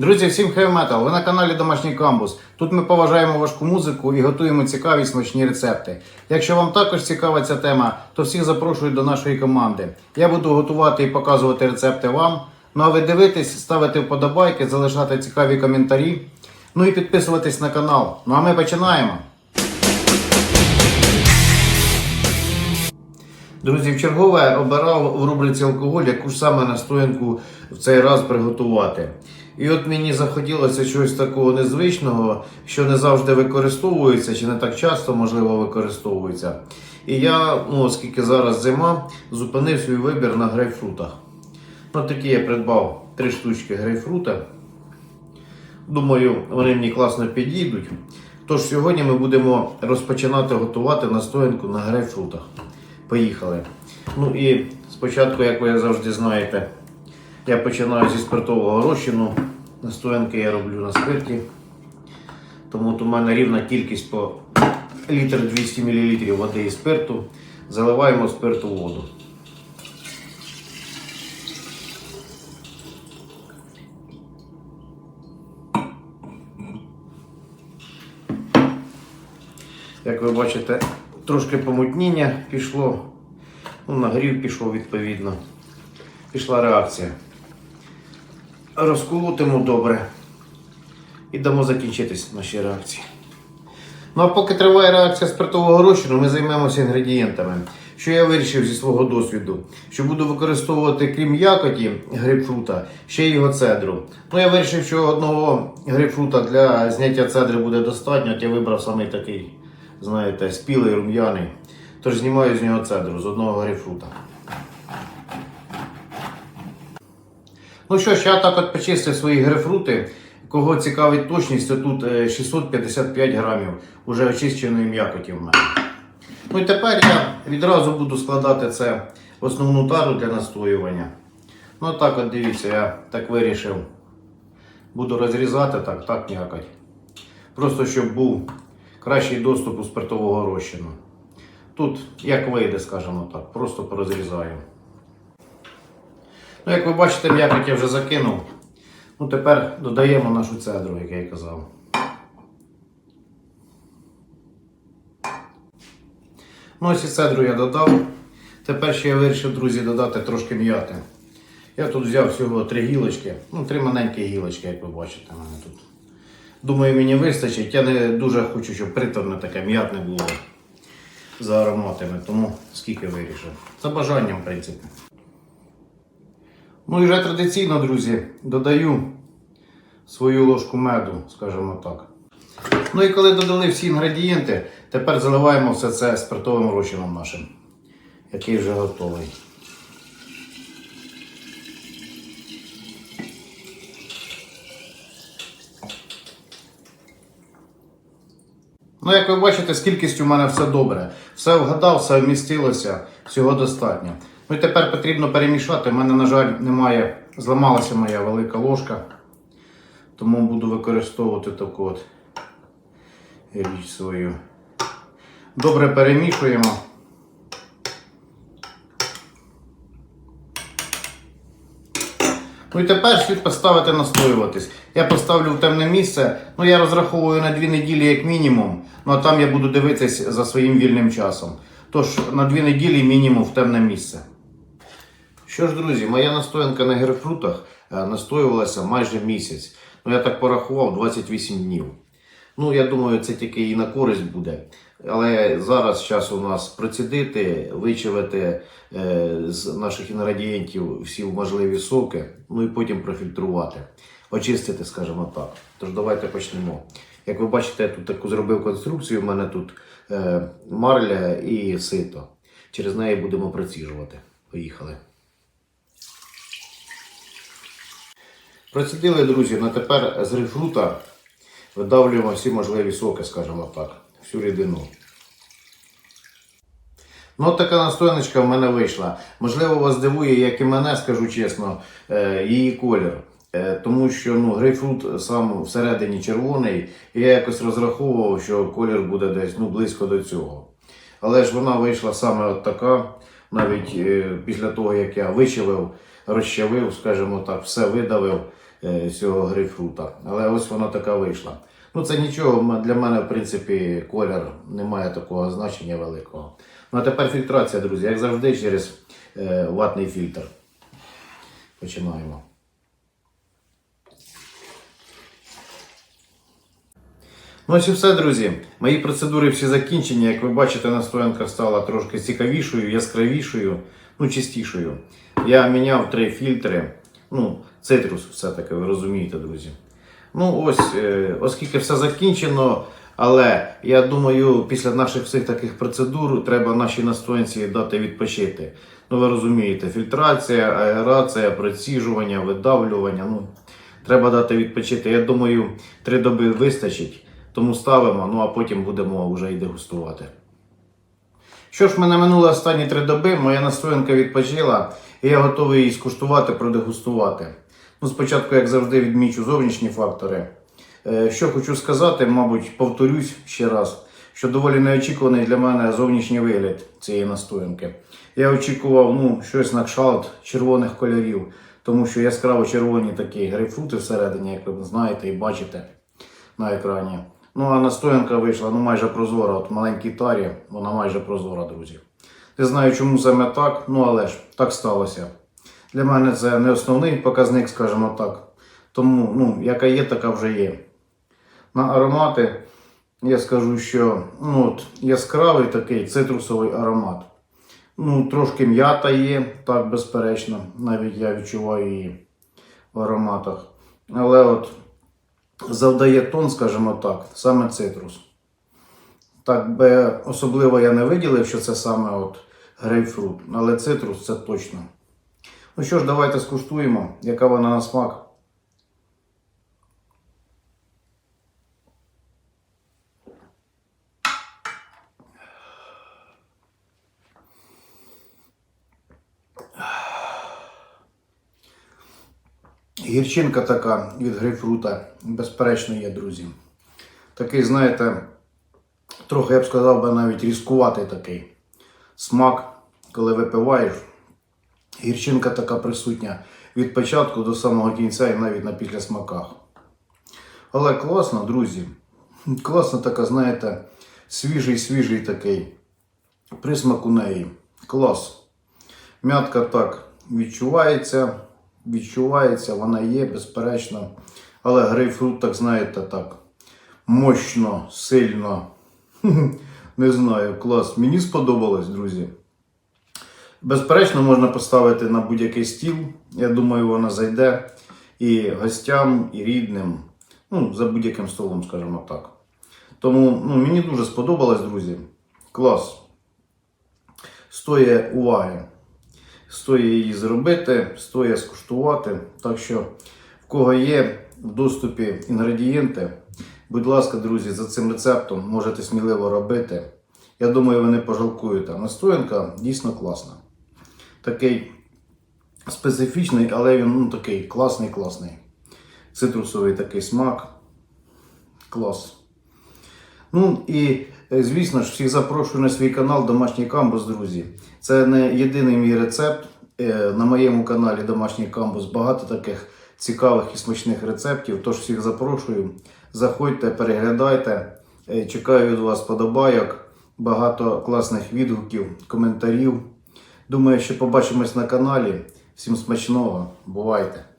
Друзі, всім хай метал! Ви на каналі Домашній Камбус. Тут ми поважаємо важку музику і готуємо цікаві смачні рецепти. Якщо вам також цікава ця тема, то всіх запрошую до нашої команди. Я буду готувати і показувати рецепти вам. Ну а ви дивитесь, ставити вподобайки, залишати цікаві коментарі. Ну і підписуватись на канал. Ну а ми починаємо. Друзі, в чергове обирав в рубриці алкоголь, яку ж саме настоянку в цей раз приготувати. І от мені захотілося чогось такого незвичного, що не завжди використовується, чи не так часто, можливо, використовується. І я, ну, оскільки зараз зима, зупинив свій вибір на грейпфрутах. Ну, такі я придбав три штучки грейпфрута. Думаю, вони мені класно підійдуть. Тож сьогодні ми будемо розпочинати готувати настоянку на грейпфрутах. Поїхали. Ну і спочатку, як ви завжди знаєте, я починаю зі спиртового розчину. Настоянки я роблю на спирті. Тому у мене рівна кількість по літр 200 мл води і спирту. Заливаємо спирт у воду. Як ви бачите, трошки помутніння пішло, ну, нагрів пішов відповідно. Пішла реакція. Розколотимо добре і дамо закінчитись нашій реакції. Ну а поки триває реакція спиртового розчину, ми займемося інгредієнтами. Що я вирішив зі свого досвіду, що буду використовувати крім якоті грейпфрута, ще його цедру. Ну я вирішив, що одного грейпфрута для зняття цедри буде достатньо, от я вибрав саме такий, знаєте, спілий рум'яний. Тож знімаю з нього цедру з одного грейпфрута. Ну що ж, я так от почистив свої грейпфрути. Кого цікавить точність, то тут е, 655 грамів уже очищеної м'якоті в мене. Ну і тепер я відразу буду складати це в основну тару для настоювання. Ну так от дивіться, я так вирішив. Буду розрізати так, так м'якоть. Просто щоб був кращий доступ у спиртового розчину. Тут як вийде, скажімо так, просто порозрізаю. Ну, як ви бачите, м'якоть я вже закинув. Ну, тепер додаємо нашу цедру, як я й казав. Ну, ось і цедру я додав. Тепер ще я вирішив, друзі, додати трошки м'яти. Я тут взяв всього три гілочки, ну, три маленькі гілочки, як ви бачите, в мене тут. Думаю, мені вистачить. Я не дуже хочу, щоб приторне таке м'ятне було за ароматами, тому скільки вирішив. За бажанням, в принципі. Ну і вже традиційно, друзі, додаю свою ложку меду, скажімо так. Ну і коли додали всі інгредієнти, тепер заливаємо все це спиртовим розчином нашим, який вже готовий. Ну, як ви бачите, з кількістю в мене все добре. Все вгадав, все вмістилося, всього достатньо. Ну і тепер потрібно перемішати. У мене, на жаль, немає, зламалася моя велика ложка. Тому буду використовувати таку от річ свою. Добре перемішуємо. Ну і тепер слід поставити настоюватись. Я поставлю в темне місце. Ну я розраховую на дві неділі як мінімум. Ну а там я буду дивитись за своїм вільним часом. Тож на дві неділі мінімум в темне місце. Що ж, друзі, моя настоянка на грейпфрутах е, настоювалася майже місяць. Ну я так порахував 28 днів. Ну, я думаю, це тільки і на користь буде. Але зараз час у нас процідити, вичавити е, з наших інгредієнтів всі можливі соки, ну і потім профільтрувати, очистити, скажімо так. Тож давайте почнемо. Як ви бачите, я тут таку зробив конструкцію. У мене тут е, марля і сито. Через неї будемо проціжувати. Поїхали. Процідили, друзі, на тепер з грейпфрута видавлюємо всі можливі соки, скажімо так, всю рідину. Ну, така настояночка в мене вийшла. Можливо, вас дивує, як і мене, скажу чесно, е, її колір. Е, Тому що ну, грейпфрут сам всередині червоний, і я якось розраховував, що колір буде десь ну, близько до цього. Але ж вона вийшла саме от така, навіть е, після того, як я вичавив, розчавив, скажімо так, все видавив. е, цього грейпфрута. Але ось вона така вийшла. Ну це нічого, для мене, в принципі, колір не має такого значення великого. Ну а тепер фільтрація, друзі, як завжди, через е, ватний фільтр. Починаємо. Ну ось і все, друзі. Мої процедури всі закінчені. Як ви бачите, настоянка стала трошки цікавішою, яскравішою, ну, чистішою. Я міняв три фільтри. Ну, цитрус все-таки, ви розумієте, друзі. Ну, ось, е, оскільки все закінчено, але я думаю, після наших всіх таких процедур треба нашій настоянці дати відпочити. Ну, ви розумієте, фільтрація, аерація, проціжування, видавлювання. Ну, треба дати відпочити. Я думаю, три доби вистачить. Тому ставимо, ну а потім будемо вже і дегустувати. Що ж, мене минуло останні три доби, моя настоянка відпочила, і я готовий її скуштувати, продегустувати. Ну, спочатку, як завжди, відмічу зовнішні фактори. Е, Що хочу сказати, мабуть, повторюсь ще раз, що доволі неочікуваний для мене зовнішній вигляд цієї настоянки. Я очікував ну, щось на кшалт червоних кольорів, тому що яскраво червоні такі грейпфрути всередині, як ви знаєте і бачите на екрані. Ну а настоянка вийшла ну, майже прозора. От в маленькій тарі вона майже прозора, друзі. Не знаю, чому саме так, ну але ж так сталося. Для мене це не основний показник, скажімо так. Тому, ну, яка є, така вже є. На аромати я скажу, що ну, от, яскравий такий цитрусовий аромат. Ну, трошки м'ята є, так, безперечно. Навіть я відчуваю її в ароматах. Але от завдає тон, скажімо так, саме цитрус. Так би особливо я не виділив, що це саме от грейпфрут, але цитрус це точно. Ну що ж, давайте скуштуємо, яка вона на смак. Гірчинка така від грейпфрута, безперечно, є, друзі. Такий, знаєте, трохи я б сказав би навіть різкуватий такий смак, коли випиваєш. Гірчинка така присутня від початку до самого кінця і навіть на післясмаках. Але класно, друзі. Класно така, знаєте, свіжий, свіжий такий присмак у неї. Клас. М'ятка так відчувається, відчувається, вона є, безперечно. Але грейпфрут, так знаєте, так мощно, сильно. Не знаю, клас. Мені сподобалось, друзі. Безперечно, можна поставити на будь-який стіл. Я думаю, вона зайде і гостям, і рідним. Ну, за будь-яким столом, скажімо так. Тому ну, мені дуже сподобалось, друзі. Клас. Стоє уваги. Стоїть її зробити, стоїть скуштувати. Так що, в кого є в доступі інгредієнти, будь ласка, друзі, за цим рецептом можете сміливо робити. Я думаю, ви не пожалкуєте. Настоянка дійсно класна. Такий специфічний, але він ну, такий класний, класний. Цитрусовий такий смак. Клас. Ну і е, звісно ж, всіх запрошую на свій канал Домашній Камбус, друзі. Це не єдиний мій рецепт. Е, На моєму каналі Домашній Камбус багато таких цікавих і смачних рецептів. Тож всіх запрошую. Заходьте, переглядайте. Е, Чекаю від вас подобайок, багато класних відгуків, коментарів. Думаю, що побачимось на каналі. Всім смачного. Бувайте!